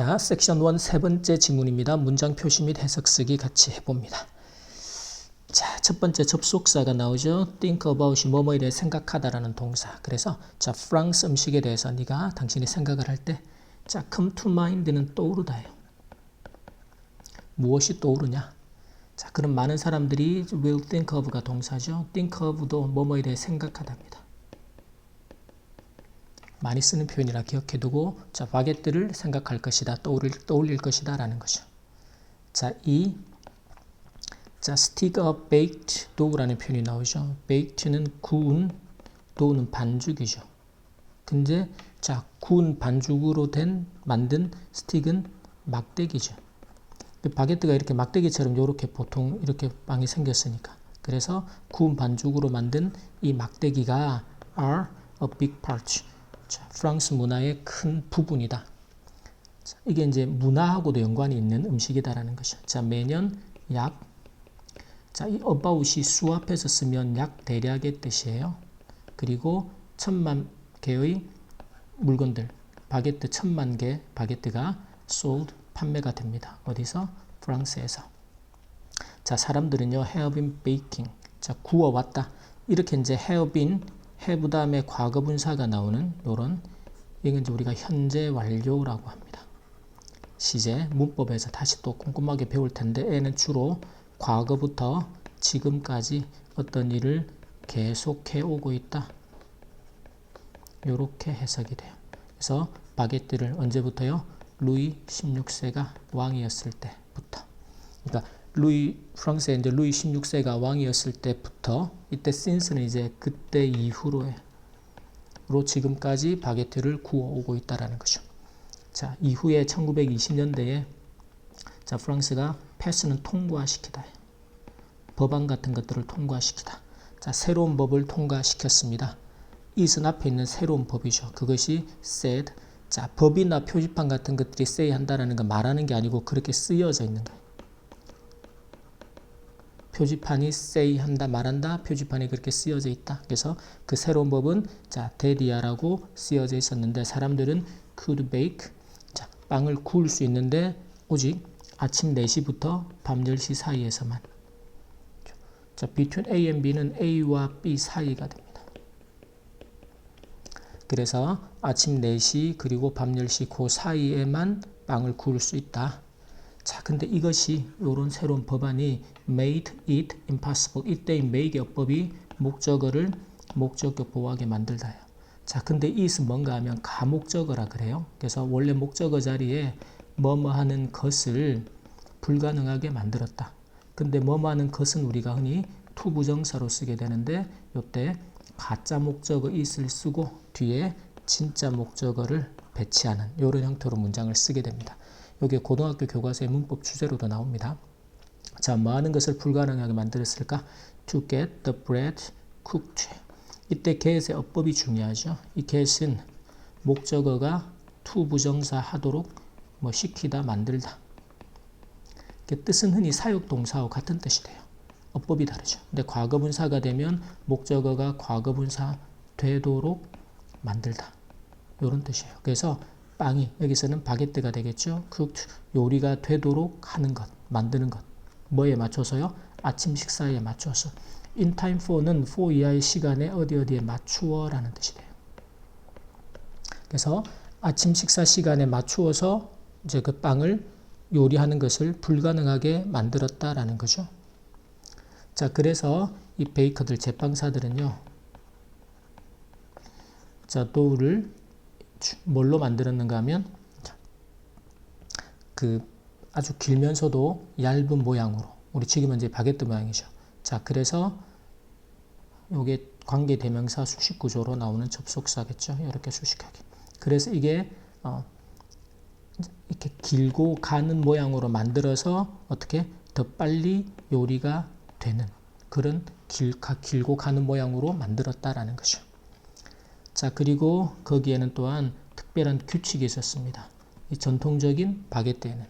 자, 섹션 1 세 번째 지문입니다. 문장 표시 및 해석 쓰기 같이 해봅니다. 자, 첫 번째 접속사가 나오죠. think about이 뭐뭐에 대해 생각하다라는 동사. 그래서 자, 프랑스 음식에 대해서 네가 당신이 생각을 할 때, 자, come to mind는 떠오르다예요. 무엇이 떠오르냐? 자, 그럼 많은 사람들이 will think of가 동사죠. think of도 뭐뭐에 대해 생각하답니다. 많이 쓰는 표현이라 기억해두고 자 바게트를 생각할 것이다 떠올릴, 떠올릴 것이다 라는 거죠. 자 이 자 stick of baked dough라는 표현이 나오죠. baked는 구운 dough는 반죽이죠. 근데 자 구운 반죽으로 된 만든 스틱은 막대기죠. 그 바게트가 이렇게 막대기처럼 이렇게 보통 이렇게 빵이 생겼으니까. 그래서 구운 반죽으로 만든 이 막대기가 are a big part 자, 프랑스 문화의 큰 부분이다. 자, 이게 이제 문화하고도 연관이 있는 음식이다라는 것이죠. 자, 매년 약, 자, 이 about이 수 앞에서 쓰면 약 대략의 뜻이에요. 그리고 천만 개의 물건들, 바게트 천만 개 바게트가 sold, 판매가 됩니다. 어디서? 프랑스에서. 자, 사람들은요, have been baking. 자, 구워왔다. 이렇게 이제 have been have 다음에 과거 분사가 나오는 요런 이건 이제 우리가 현재 완료라고 합니다. 시제 문법에서 다시 또 꼼꼼하게 배울 텐데 애는 주로 과거부터 지금까지 어떤 일을 계속해 오고 있다. 요렇게 해석이 돼요. 그래서 바게트를 언제부터요? 루이 16세가 왕이었을 때부터. 그러니까 루이 프랑스의 이제 루이 16세가 왕이었을 때부터 이때 신스는 이제 그때 이후로로 지금까지 바게트를 구워오고 있다라는 거죠. 자 이후에 1920년대에 자 프랑스가 패스는 통과시키다 법안 같은 것들을 통과시키다 자 새로운 법을 통과시켰습니다. 이은 앞에 있는 새로운 법이죠. 그것이 said 자 법이나 표지판 같은 것들이 say 한다라는 거 말하는 게 아니고 그렇게 쓰여져 있는 거예요. 표지판이 say 한다 말한다 표지판이 그렇게 쓰여져 있다. 그래서 그 새로운 법은 자 데디아라고 쓰여져 있었는데 사람들은 could bake 자 빵을 구울 수 있는데 오직 아침 4시부터 밤 10시 사이에서만 자 between A and B는 A와 B 사이가 됩니다. 그래서 아침 4시 그리고 밤 10시 그 사이에만 빵을 구울 수 있다. 자, 근데 이것이 이런 새로운 법안이 made it impossible. 이때의 make 어법이 목적어를 목적어 보호하게 만들다요. 자, 근데 it은 뭔가 하면 가목적어라 그래요. 그래서 원래 목적어 자리에 뭐뭐 하는 것을 불가능하게 만들었다. 근데 뭐뭐 하는 것은 우리가 흔히 투부정사로 쓰게 되는데 이때 가짜 목적어 it을 쓰고 뒤에 진짜 목적어를 배치하는 이런 형태로 문장을 쓰게 됩니다. 여기 고등학교 교과서의 문법 주제로도 나옵니다. 자, 많은 것을 불가능하게 만들었을까? To get the bread cooked. 이때 get의 어법이 중요하죠. 이 get은 목적어가 to 부정사 하도록 뭐 시키다, 만들다. 뜻은 흔히 사역 동사와 같은 뜻이 돼요. 어법이 다르죠. 근데 과거분사가 되면 목적어가 과거분사 되도록 만들다. 이런 뜻이에요. 그래서 빵이 여기서는 바게트가 되겠죠. 그 요리가 되도록 하는 것, 만드는 것. 뭐에 맞춰서요? 아침 식사에 맞춰서. in time for는 for 이하의 시간에 어디 어디에 맞추어라는 뜻이 돼요. 그래서 아침 식사 시간에 맞추어서 이제 그 빵을 요리하는 것을 불가능하게 만들었다라는 거죠. 자, 그래서 이 베이커들 제빵사들은요. 자, 도우를 뭘로 만들었는가 하면 그 아주 길면서도 얇은 모양으로 우리 지금은 이제 바게트 모양이죠. 자 그래서 요게 관계 대명사 수식 구조로 나오는 접속사겠죠. 이렇게 수식하게. 그래서 이게 어 이렇게 길고 가는 모양으로 만들어서 어떻게 더 빨리 요리가 되는 그런 길, 길고 가는 모양으로 만들었다라는 거죠. 자, 그리고 거기에는 또한 특별한 규칙이 있었습니다. 이 전통적인 바게트에는.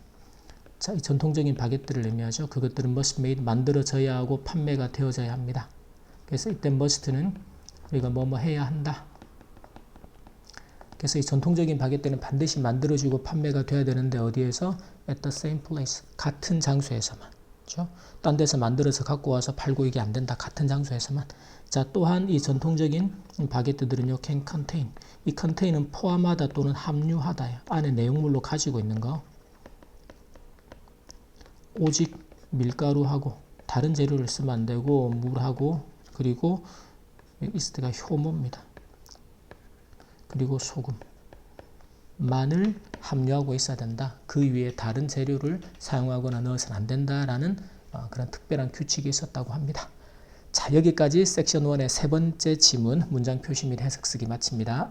자, 이 전통적인 바게트를 의미하죠. 그것들은 must made, 만들어져야 하고 판매가 되어져야 합니다. 그래서 이때 must는 우리가 뭐뭐 해야 한다. 그래서 이 전통적인 바게트는 반드시 만들어지고 판매가 돼야 되는데 어디에서 at the same place 같은 장소에서만 그렇죠? 딴 데서 만들어서 갖고 와서 팔고 이게 안 된다. 같은 장소에서만. 자, 또한 이 전통적인 바게트들은요, can contain. 이 contain은 포함하다 또는 함유하다예요. 안에 내용물로 가지고 있는 거. 오직 밀가루하고 다른 재료를 쓰면 안 되고 물하고 그리고 이스트가 효모입니다. 그리고 소금. 만을 함유하고 있어야 된다. 그 위에 다른 재료를 사용하거나 넣어서는 안 된다라는 어, 그런 특별한 규칙이 있었다고 합니다. 자, 여기까지 섹션 1의 세 번째 지문 문장 표시 및 해석 쓰기 마칩니다.